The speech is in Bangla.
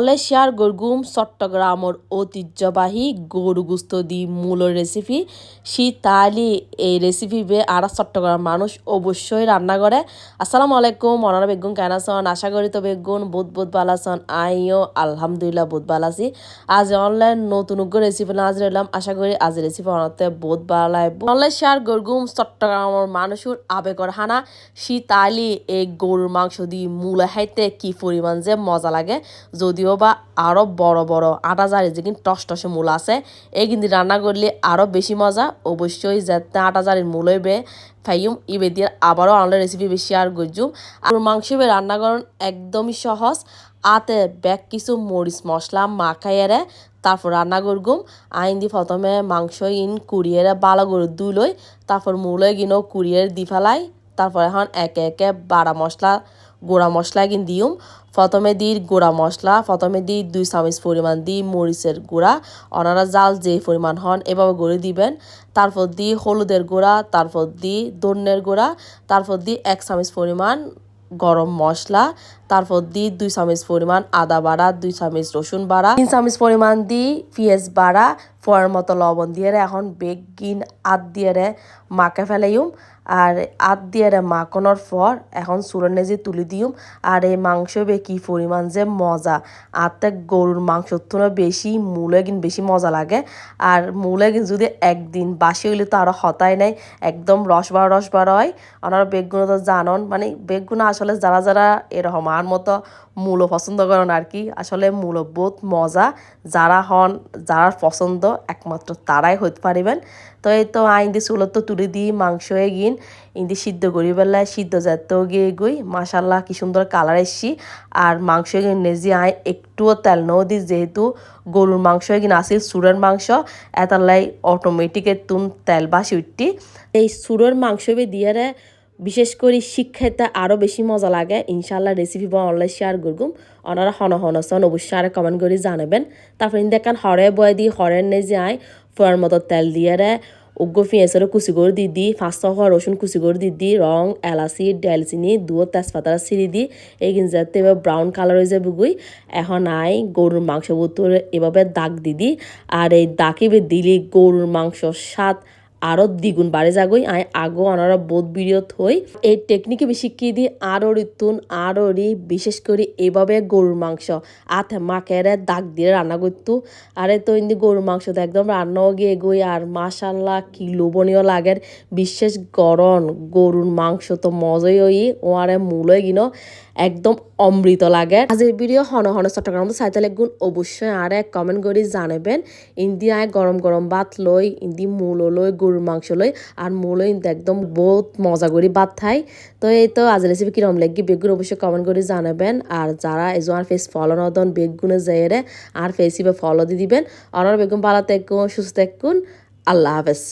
মালয়েশিয়ার গরগুম, চট্টগ্রামের ঐতিহ্যবাহী গরু গুস্ত দি মূলের রেসিপি শীতালি এই রেসিপি বে আর চট্টগ্রাম মানুষ অবশ্যই রান্না করে। আসসালামু আলাইকুম, মনারা বেগুন কেন আছেন? আশা করি তো বেগুন বুধ বুধ ভালো আছেন। আইও আলহামদুলিল্লাহ বুধ ভালো আছি। আজ অনলাইন নতুন রেসিপি না রইলাম আশা করি আজ রেসিপি অনাতে বহুত ভালো লাগবে। মালয়েশিয়ার গরগুম, চট্টগ্রামের মানুষের আবেগর হানা। শীতালি এই গরুর মাংস দি মূল খাইতে কি পরিমাণ যে মজা লাগে। যদিও বা আরও বড় বড় আটা জারি যে কিন্তু টস টসে মূল আছে, এই কিন্তু রান্না করলে আরও বেশি মজা। অবশ্যই যাতে আটা জারির মূল হইবে। ফাইম ইবে দিয়ে আবারও আনলে রেসিপি বেশি আর গজুম আর মাংস রান্না করেন একদমই সহজ। আতে ব্যাগ কিছু মরিচ মশলা মাখাইয়ারে তারপর রান্না করগুম। আইন দি প্রথমে মাংস ইন কুড়িয়ে বালা করে দুলই তারপর মূলে গিনো কুড়িয়ে দি ফেলাই তারপর এখন একে একে বাড়া মশলা গুঁড়া মশলা কিন দিউম। প্রথমে দিই গোড়া মশলা, প্রথমে দিই দুই চামচ পরিমাণ দিই মরিচের গুঁড়া। অনারা জাল যে পরিমাণ হন এভাবে গড়ে দিবেন। তারপর দিই হলুদের গুঁড়া, তারপর দিই দন্যের গুঁড়া, তারপর দিই এক চামচ পরিমাণ গরম মশলা। তারপর দিই দুই চামচ পরিমাণ আদা বাড়া, দুই চামচ রসুন বাড়া, তিন চামচ পরিমাণ দিই পেঁয়াজ বাড়া, ফোয়ার মতো লবণ দিয়ে এখন বেগিন আদ দিয়ে মাকে ফেলাইম। আর আদ দিয়ে মাখনের পর এখন চুলের নেজে তুলি দিম। আর এই মাংস বে কি পরিমাণ যে মজা। আতে গরুর মাংস তো বেশি মূলে কিন বেশি মজা লাগে। আর মূলে কিন যদি একদিন বাসি হইলে তো আরও হতাই নাই। একদম রস বার রস বার হয়। ওনারা বেগগুলো তো জানন মানে বেগগুলো আসলে যারা যারা এরকম আর মতো মূলো পছন্দ করেন আর কি। আসলে মূলো বহুত মজা। যারা হন, যারা পছন্দ, একমাত্র তারাই হইতে পারিবেন। তো এই তো আইন দিয়ে চুলো তো তুলে দিই মাংস এগিন ইন্দি সিদ্ধ করি বেলায় সিদ্ধ জাত গিয়ে গই মাসাল্লাহ কি সুন্দর কালার এসছি। আর মাংস এগিন নেজি আই একটুও তেল নও দিই যেহেতু গরুর মাংস এগিন আসিল সুরের মাংস এতালাই অটোমেটিক তুম তেল বাসি উঠটি এই সুরের মাংস দিয়ে বিশেষ করে শিক্ষাতে আরও বেশি মজা লাগে। ইনশাল্লাহ রেসিপি বা অনলাইন শেয়ার করগুম। ওনারা হন হনসন অবশ্যই আর কমেন্ট করে জানাবেন। তারপর দেখান হরে বয় দি হরের নে যায়। ফোয়ার মতো তেল দিয়ে রে উগ্র পেঁয়াজেরও কুচি করে দি দি, পাঁচশো হওয়া রসুন কুচি করে দি দি, রং, এলাচি, ডালচিনি, দুয়ো তেজপাতা ছিঁড়ি দি, এই যাতে এবার ব্রাউন কালার হয়ে যাবে গুই। এখন আই গরুর মাংস বোতলে এভাবে দাগ দিদি আর এই দাগ দিলি গরুর মাংস স্বাদ আরও দ্বিগুণ। বাড়ে যাগই আই আগো, আনারা বোধ ভিডিও থই এই টেকনিকে বেশি কি দি আরও রিতুন আরও রি, বিশেষ করে এভাবে গরুর মাংস। আথে মাকেরে দাগ দিয়ে রান্না করতো। আরে তো ইন্দি গরুর মাংস তো একদম রান্নাও গিয়ে গই, আর মাশাল্লাহ কি লোভনীয় লাগের। বিশেষ গরম গরুর মাংস তো মজাই ওই ও আরে মূলই গিনো, একদম অমৃত লাগে আজ এই ভিডিও হন হন চট্টগ্রাম চাইতে লাগুন অবশ্যই আর কমেন্ট করে জানাবেন ইন্দিয়ায় গরম গরম ভাত লই, ইন্দি মূল লই গরুর মাংস লই আর মূল একদম বহুত মজা করি ভাত খাই তো এই তো আজ রেসিপি কিরম লাগি বেগুন অবশ্যই কমেন্ট করে জানাবেন। আর যারা এই আর ফেস ফলো নদন বেগুনে যাইরে আর ফেসিবে ফলো দিয়ে দিবেন। আর বেগুন ভালো থাকুন সুস্থ থাকুন আল্লাহ হাফেজ।